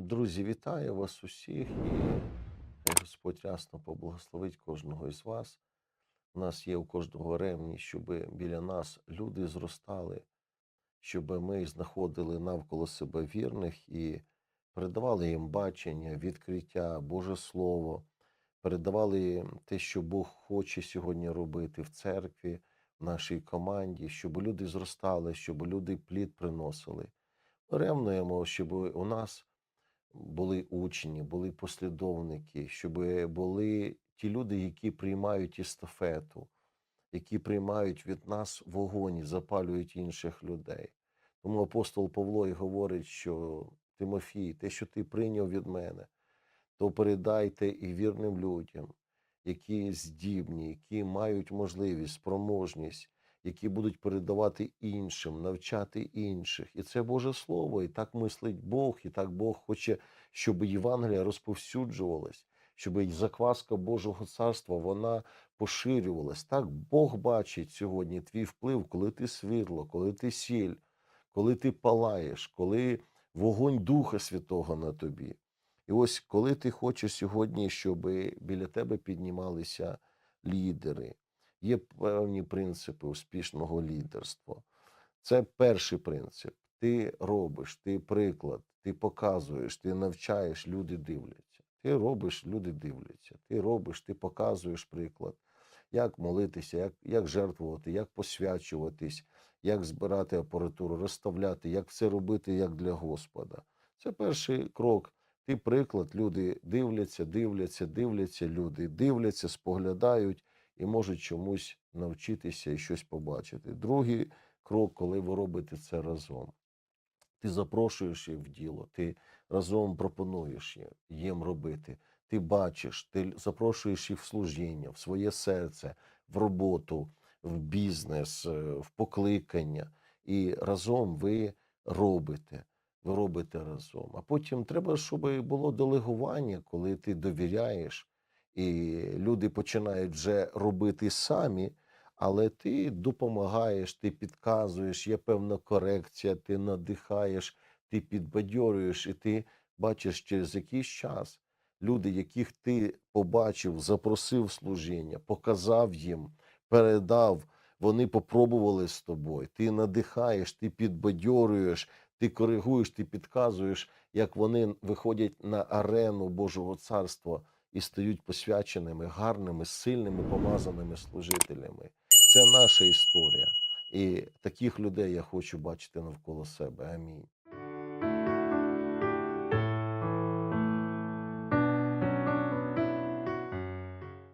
Друзі, вітаю вас усіх і Господь рясно поблагословить кожного із вас. У нас є у кожного ремні, щоб біля нас люди зростали, щоб ми знаходили навколо себе вірних і передавали їм бачення, відкриття, Боже Слово, передавали те, що Бог хоче сьогодні робити в церкві, в нашій команді, щоб люди зростали, щоб люди плід приносили. Ревнуємо, щоб у нас були учні, були послідовники, щоб були ті люди, які приймають естафету, які приймають від нас вогонь і запалюють інших людей. Тому апостол Павло і говорить, що Тимофій, те, що ти прийняв від мене, то передайте і вірним людям, які здібні, які мають можливість, спроможність, які будуть передавати іншим, навчати інших. І це Боже Слово, і так мислить Бог, і так Бог хоче, щоб Євангелія розповсюджувалась, щоб закваска Божого царства вона поширювалась. Так Бог бачить сьогодні твій вплив, коли ти світло, коли ти сіль, коли ти палаєш, коли вогонь Духа Святого на тобі. І ось коли ти хочеш сьогодні, щоб біля тебе піднімалися лідери, є певні принципи успішного лідерства. Це перший принцип. Ти робиш, ти приклад, ти показуєш, ти навчаєш, люди дивляться. Ти робиш, люди дивляться. Ти робиш, ти показуєш приклад, як молитися, як, як жертвувати, як посвячуватись, як збирати апаратуру, розставляти, як все робити як для Господа. Це перший крок. Ти приклад, люди дивляться, дивляться, дивляться, люди дивляться, споглядають і можуть чомусь навчитися і щось побачити. Другий крок, коли ви робите це разом. Ти запрошуєш їх в діло, ти разом пропонуєш їм робити. Ти бачиш, ти запрошуєш їх в служіння, в своє серце, в роботу, в бізнес, е, в покликання. І разом ви робите. Ви робите разом. А потім треба, щоб було делегування, коли ти довіряєш, і люди починають вже робити самі, але ти допомагаєш, ти підказуєш, є певна корекція, ти надихаєш, ти підбадьорюєш, і ти бачиш через якийсь час люди, яких ти побачив, запросив служіння, показав їм, передав, вони попробували з тобою. Ти надихаєш, ти підбадьорюєш, ти коригуєш, ти підказуєш, як вони виходять на арену Божого царства і стають посвяченими, гарними, сильними, помазаними служителями. Це наша історія. І таких людей я хочу бачити навколо себе. Амінь.